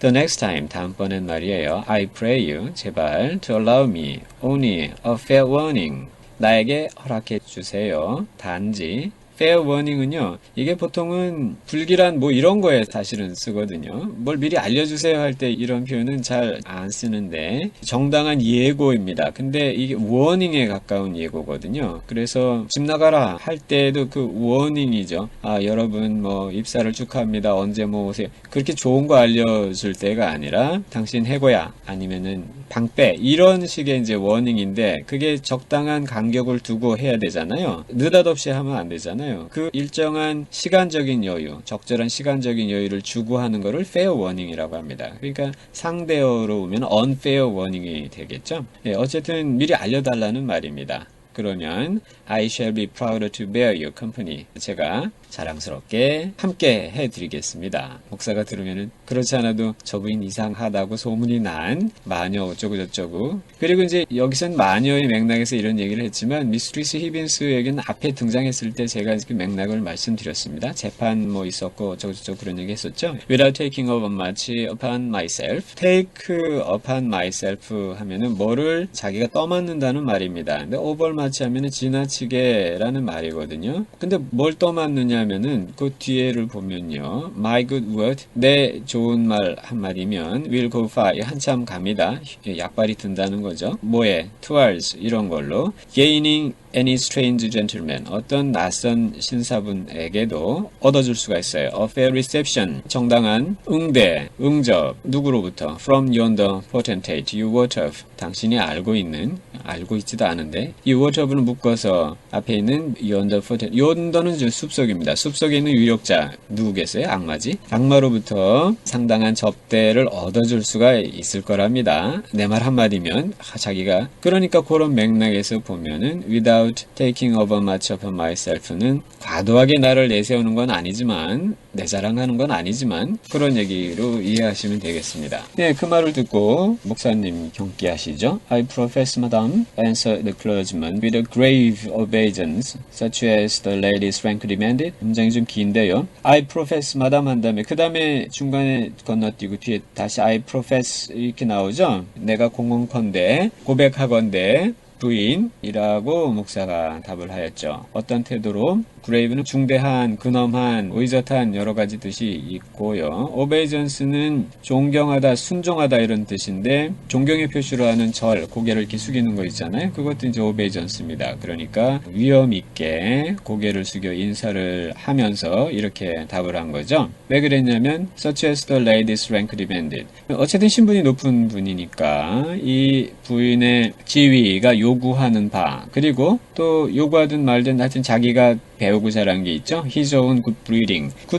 The next time, 다음번엔 말이에요. I pray you, 제발, to allow me only a fair warning. 나에게 허락해 주세요. 단지 fair warning은요. 이게 보통은 불길한 뭐 이런 거에 사실은 쓰거든요. 뭘 미리 알려주세요 할 때 이런 표현은 잘 안 쓰는데 정당한 예고입니다. 근데 이게 warning에 가까운 예고거든요. 그래서 집 나가라 할 때도 그 warning이죠. 아 여러분 뭐 입사를 축하합니다. 언제 뭐 오세요. 그렇게 좋은 거 알려줄 때가 아니라 당신 해고야 아니면은 방빼 이런 식의 이제 워닝인데 그게 적당한 간격을 두고 해야 되잖아요. 느닷없이 하면 안 되잖아요. 그 일정한 시간적인 여유, 적절한 시간적인 여유를 주고 하는 거를 fair warning이라고 합니다. 그러니까 상대어로 오면 unfair warning이 되겠죠. 예, 어쨌든 미리 알려달라는 말입니다. 그러면 I shall be proud to bear your company. 제가 자랑스럽게 함께 해드리겠습니다. 목사가 들으면은 그렇지 않아도 저부인 이상하다고 소문이 난 마녀 어쩌고 저쩌고 그리고 이제 여기선 마녀의 맥락에서 이런 얘기를 했지만 미스트리스 히빈스에게는 앞에 등장했을 때 제가 그 맥락을 말씀드렸습니다. 재판 뭐 있었고 어쩌고 저쩌고 그런 얘기 했었죠. Without taking over much upon myself. take upon myself 하면은 뭐를 자기가 떠맡는다는 말입니다. 근데 over much 하면은 지나치게 라는 말이거든요. 근데 뭘 떠맡느냐 하면은 그 뒤에를 보면요. My good word. 내 좋은 말 한마디면 will go far. 한참 갑니다. 약발이 든다는 거죠. 뭐에? towards 이런 걸로. gaining any strange gentleman. 어떤 낯선 신사분에게도 얻어줄 수가 있어요. A fair reception. 정당한 응대, 응접. 누구로부터? From yonder potentate. You what of. 당신이 알고 있는, 알고 있지도 않은데, you what of는 묶어서 앞에 있는 yonder potentate. yonder는 좀 숲속입니다. 숲속에 있는 유력자. 누구겠어요? 악마지? 악마로부터 상당한 접대를 얻어줄 수가 있을 거랍니다. 내 말 한마디면, 아, 자기가. 그러니까 그런 맥락에서 보면은, without taking over much of myself는 과도하게 나를 내세우는 건 아니지만 내 자랑하는 건 아니지만 그런 얘기로 이해하시면 되겠습니다. 네, 그 말을 듣고 목사님 경기하시죠. I profess, madam, answered the clergyman with a grave obeisance, such as the lady's rank demanded. 문장이 좀 긴데요. I profess, madam 한 다음에 그 다음에 중간에 건너뛰고 뒤에 다시 I profess 이렇게 나오죠. 내가 공언컨대 고백하건대 부인이라고 목사가 답을 하였죠. 어떤 태도로 그레이브는 중대한, 근엄한, 의젓한 여러 가지 뜻이 있고요. 오베이전스는 존경하다, 순종하다 이런 뜻인데 존경의 표시로 하는 절, 고개를 이렇게 숙이는 거 있잖아요. 그것도 이제 오베이전스입니다. 그러니까 위험 있게 고개를 숙여 인사를 하면서 이렇게 답을 한 거죠. 왜 그랬냐면 such as the lady's rank demanded. 어쨌든 신분이 높은 분이니까 이 부인의 지위가 요 구하는 바 그리고 또 요구하든 말든 하여튼 자기가 배우고 자란 게 있죠. His good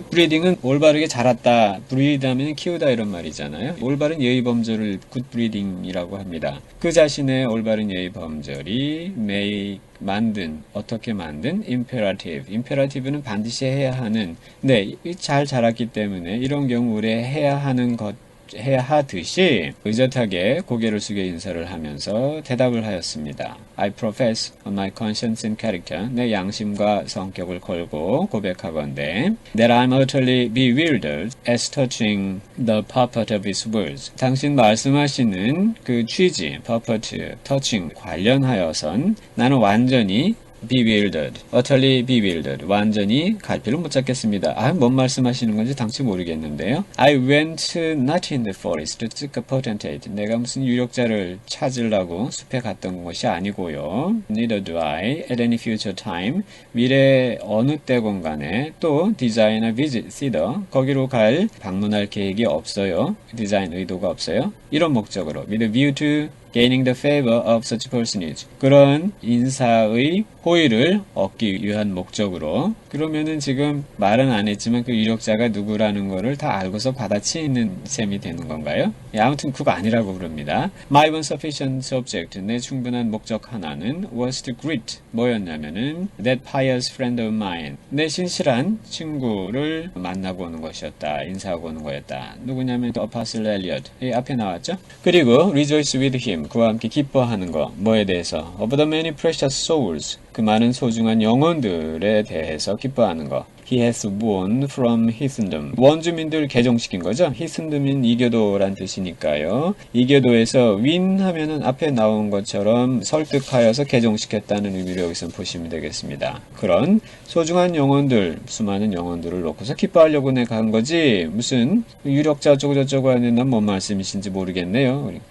breeding은 올바르게 자랐다. breed 하면 키우다 이런 말이잖아요. 올바른 예의 범절을 breeding이라고 합니다. 그 자신의 올바른 예의 범절이 may 만든 어떻게 만든 imperative. imperative는 반드시 해야 하는. 네, 잘 자랐기 때문에 이런 경우 우리 해야 하는 것 해야 하듯이 의젓하게 고개를 숙여 인사를 하면서 대답을 하였습니다. I profess my conscience and character. 내 양심과 성격을 걸고 고백하건대 that I'm utterly bewildered as touching the purport of his words. 당신 말씀하시는 그 취지, purport, touching 관련하여선 나는 완전히 bewildered, utterly bewildered, 완전히 갈피를 못 잡겠습니다. 아, 뭔 말씀하시는 건지 당시 모르겠는데요. I went not in the forest to seek a potentate. 내가 무슨 유력자를 찾으려고 숲에 갔던 것이 아니고요. Neither do I at any future time. 미래 어느 때건 간에 또 design a visit thither. 거기로 갈 방문할 계획이 없어요. 디자인 의도가 없어요. 이런 목적으로 with a view to gaining the favor of such personage. 그런 인사의 호의를 얻기 위한 목적으로 그러면은 지금 말은 안 했지만 그 유력자가 누구라는 거를 다 알고서 받아치는 셈이 되는 건가요? 예, 아무튼 그거 아니라고 그럽니다. My one sufficient object, 내 충분한 목적 하나는 was to greet, 뭐였냐면은 that pious friend of mine, 내 신실한 친구를 만나고 오는 것이었다, 인사하고 오는 거였다. 누구냐면 Apostle Eliot, 이 앞에 나왔죠? 그리고 rejoice with him, 그와 함께 기뻐하는 거, 뭐에 대해서? Of the many precious souls, 그 많은 소중한 영혼들에 대해서 기뻐하는 것. He has won from heathendom. 원주민들 개종시킨 거죠. 히슨덤인 이교도란 뜻이니까요. 이교도에서 win 하면은 앞에 나온 것처럼 설득하여서 개종시켰다는 의미로 여기서 보시면 되겠습니다. 그런 소중한 영혼들, 수많은 영혼들을 놓고서 기뻐하려고 내가 간 거지. 무슨 유력자 어쩌고 저쩌고 하는 난뭔 말씀이신지 모르겠네요.